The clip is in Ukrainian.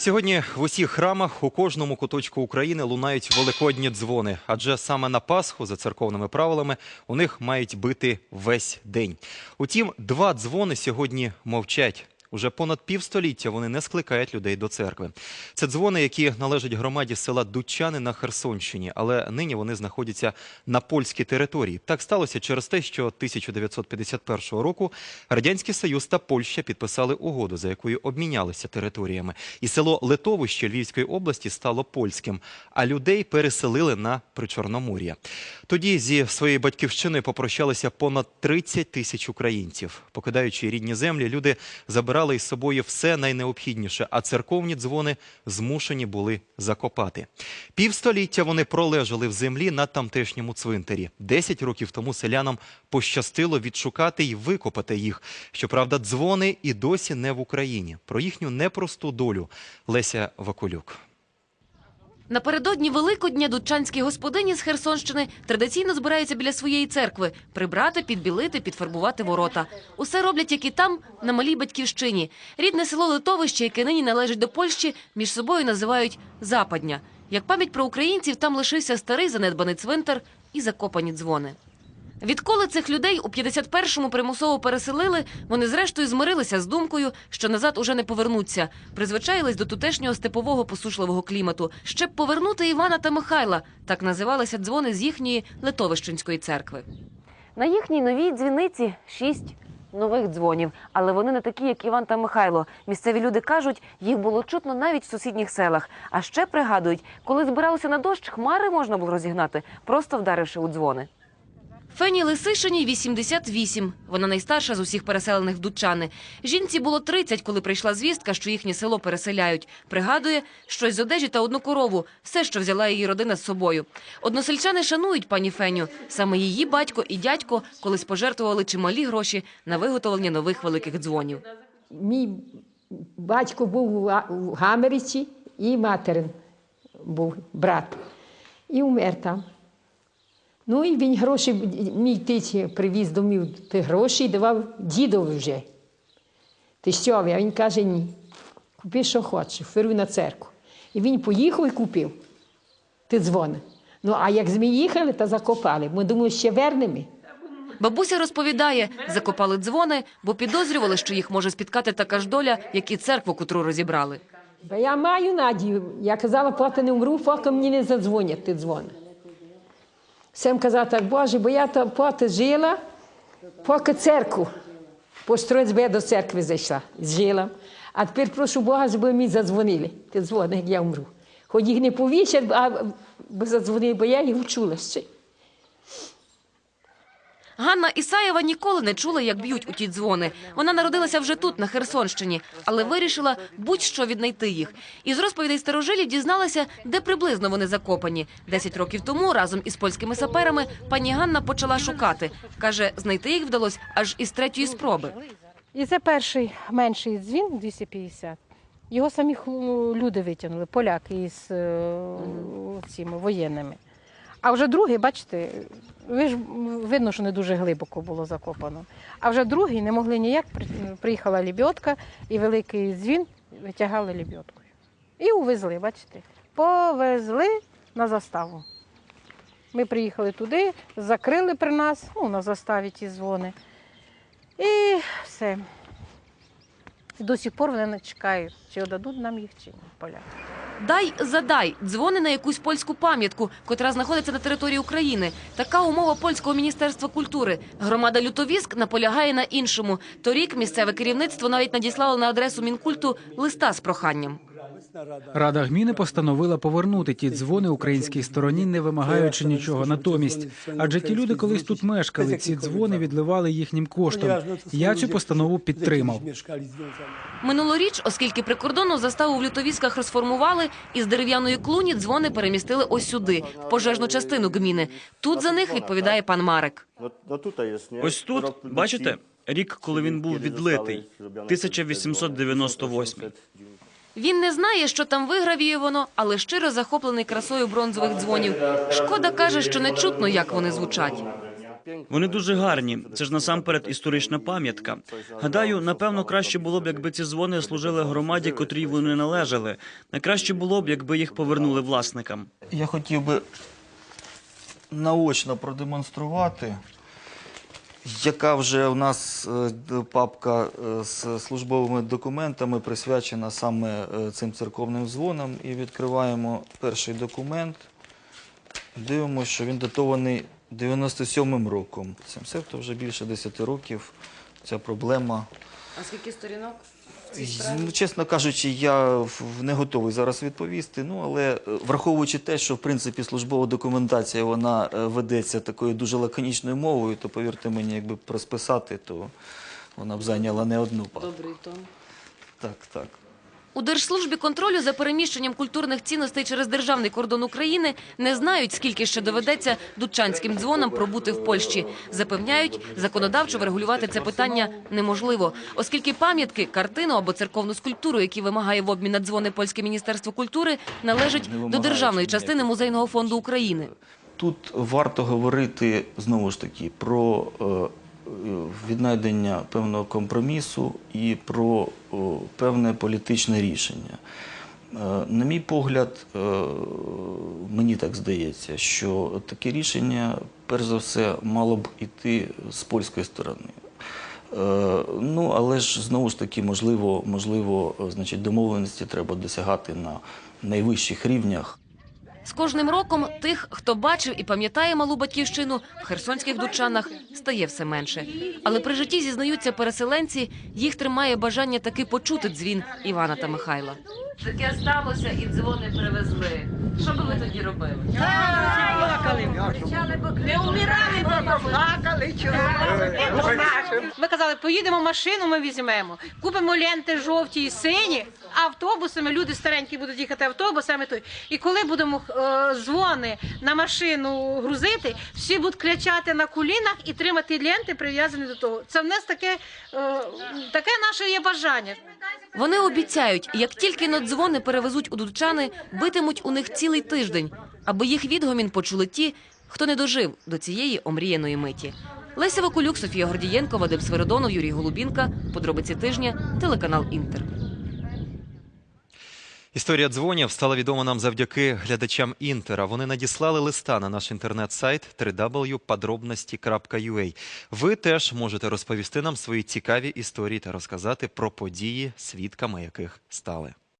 Сьогодні в усіх храмах у кожному куточку України лунають великодні дзвони, адже саме на Пасху за церковними правилами у них мають бити весь день. Утім, два дзвони сьогодні мовчать. Уже понад півстоліття вони не скликають людей до церкви. Це дзвони, які належать громаді села Дучани на Херсонщині, але нині вони знаходяться на польській території. Так сталося через те, що 1951 року Радянський Союз та Польща підписали угоду, за якою обмінялися територіями. І село Литовище Львівської області стало польським, а людей переселили на Причорномор'я. Тоді зі своєю батьківщиною попрощалися понад 30 тисяч українців. Покидаючи рідні землі, люди забирали із собою все найнеобхідніше, а церковні дзвони змушені були закопати. Півстоліття вони пролежали в землі на тамтешньому цвинтарі. Десять років тому селянам пощастило відшукати і викопати їх. Щоправда, дзвони і досі не в Україні. Про їхню непросту долю Леся Вакулюк. Напередодні Великодня дудчанські господині з Херсонщини традиційно збираються біля своєї церкви прибрати, підбілити, підфарбувати ворота. Усе роблять, як і там, на малій батьківщині. Рідне село Литовище, яке нині належить до Польщі, між собою називають Западня. Як пам'ять про українців, там лишився старий занедбаний цвинтар і закопані дзвони. Відколи цих людей у 51-му примусово переселили, вони зрештою змирилися з думкою, що назад уже не повернуться. Призвичаїлись до тутешнього степового посушливого клімату. Щоб повернути Івана та Михайла, так називалися дзвони з їхньої Литовищенської церкви. На їхній новій дзвіниці шість нових дзвонів, але вони не такі, як Іван та Михайло. Місцеві люди кажуть, їх було чутно навіть в сусідніх селах. А ще пригадують, коли збиралися на дощ, хмари можна було розігнати, просто вдаривши у дзвони. Фені Лисишині 88. Вона найстарша з усіх переселених в Дудчани. Жінці було 30, коли прийшла звістка, що їхнє село переселяють. Пригадує, щось з одежі та одну корову – все, що взяла її родина з собою. Односельчани шанують пані Феню. Саме її батько і дядько колись пожертвували чималі гроші на виготовлення нових великих дзвонів. Мій батько був у Га- Гамериці і материн був брат. І умер там. Ну і він гроші, мій тить привіз домів ті гроші і давав дідові вже. Тещові, а він каже, ні. Купи, що хочеш, фируй на церкву. І він поїхав і купив. Ти дзвони. Ну, а як ми їхали, то закопали. Ми думали, ще вернемо. Бабуся розповідає, закопали дзвони, бо підозрювали, що їх може спіткати така ж доля, як і церкву, котру розібрали. Бо я маю надію. Я казала, поки не вмру, поки мені не задзвонять ті дзвони. Всім казав так, Боже, бо я там поки жила, поки церкву. Построїть, бо я до церкви зайшла, жила. А тепер прошу Бога, щоб мені задзвонили. Ти дзвони, як я вмру. Хоч їх не повісять, а задзвонили, бо я їх вчула ще. Ганна Ісаєва ніколи не чула, як б'ють у ті дзвони. Вона народилася вже тут, на Херсонщині, але вирішила будь-що віднайти їх. Із розповідей старожилів дізналася, де приблизно вони закопані. Десять років тому разом із польськими саперами пані Ганна почала шукати. Каже, знайти їх вдалося аж із третьої спроби. І це перший менший дзвін 250. Його самі люди витягнули, поляки із е, цими воєнними. А вже другий, бачите, ви ж видно, що не дуже глибоко було закопано. А вже другий не могли ніяк. Приїхала лібьотка і великий дзвін витягали лібьоткою. І увезли, бачите. Повезли на заставу. Ми приїхали туди, закрили при нас, ну, на заставі ті дзвони. І все. До сих пор вони чекають, чи дадуть нам їх, чи ні, поляки. Дай задай дзвони на якусь польську пам'ятку, котра знаходиться на території України. Така умова польського міністерства культури. Громада Лютовіск наполягає на іншому. Торік місцеве керівництво навіть надіслало на адресу мінкульту листа з проханням. Рада гміни постановила повернути ті дзвони українській стороні, не вимагаючи нічого натомість. Адже ті люди колись тут мешкали, ці дзвони відливали їхнім коштом. Я цю постанову підтримав. Минулоріч, оскільки прикордонну заставу в Лютовісках розформували, із дерев'яної клуні дзвони перемістили ось сюди, в пожежну частину гміни. Тут за них відповідає пан Марик. Ось тут, бачите, рік, коли він був відлитий, 1898. Він не знає, що там вигравіє воно, але щиро захоплений красою бронзових дзвонів. Шкода каже, що не чутно, як вони звучать. Вони дуже гарні. Це ж насамперед історична пам'ятка. Гадаю, напевно, краще було б, якби ці дзвони служили громаді, котрій вони належали. Найкраще було б, якби їх повернули власникам. Я хотів би наочно продемонструвати, яка вже у нас е, папка е, з службовими документами присвячена саме е, цим церковним дзвонам. І відкриваємо перший документ. Дивимося, що він датований 97-м роком. Себто вже більше 10 років ця проблема А скільки сторінок? Ну, чесно кажучи, я не готовий зараз відповісти. Ну але е, враховуючи те, що в принципі службова документація вона е, ведеться такою дуже лаконічною мовою, то повірте мені, якби розписати, то вона б зайняла не одну папку. Добрий тон. Так, так. У Держслужбі контролю за переміщенням культурних цінностей через державний кордон України не знають, скільки ще доведеться дудчанським дзвонам пробути в Польщі. Запевняють, законодавчо врегулювати це питання неможливо, оскільки пам'ятки, картину або церковну скульптуру, які вимагає в обмін на дзвони польське міністерство культури, належать до державної частини музейного фонду України. Тут варто говорити знову ж таки про е, віднайдення певного компромісу і про певне політичне рішення. Е, На мій погляд, е, мені так здається, що таке рішення, перш за все, мало б іти з польської сторони. Е, Ну, але ж знову ж таки, можливо, можливо, е, значить, домовленості треба досягати на найвищих рівнях. З кожним роком тих, хто бачив і пам'ятає малу батьківщину, в херсонських дучанах стає все менше. Але при житті зізнаються переселенці, їх тримає бажання таки почути дзвін Івана та Михайла. Таке сталося, і дзвони привезли. Що би ви тоді робили? Ми казали, поїдемо в машину, ми візьмемо, купимо ленти жовті і сині, автобусами, люди старенькі будуть їхати автобусами. Той. І коли будемо е, дзвони на машину грузити, всі будуть кричати на колінах і тримати ленти, прив'язані до того. Це в нас таке, е, таке наше є бажання. Вони обіцяють, як тільки на дзвони перевезуть у дудчани, битимуть у них цілий тиждень, аби їх відгомін почули ті, хто не дожив до цієї омріяної миті. Леся Вакулюк, Софія Гордієнко, Вадим Свиридонов, Юрій Голубінка. Подробиці тижня, телеканал Інтер. Історія дзвонів стала відома нам завдяки глядачам Інтера. Вони надіслали листа на наш інтернет-сайт www.подробності.ua. Ви теж можете розповісти нам свої цікаві історії та розказати про події, свідками яких стали.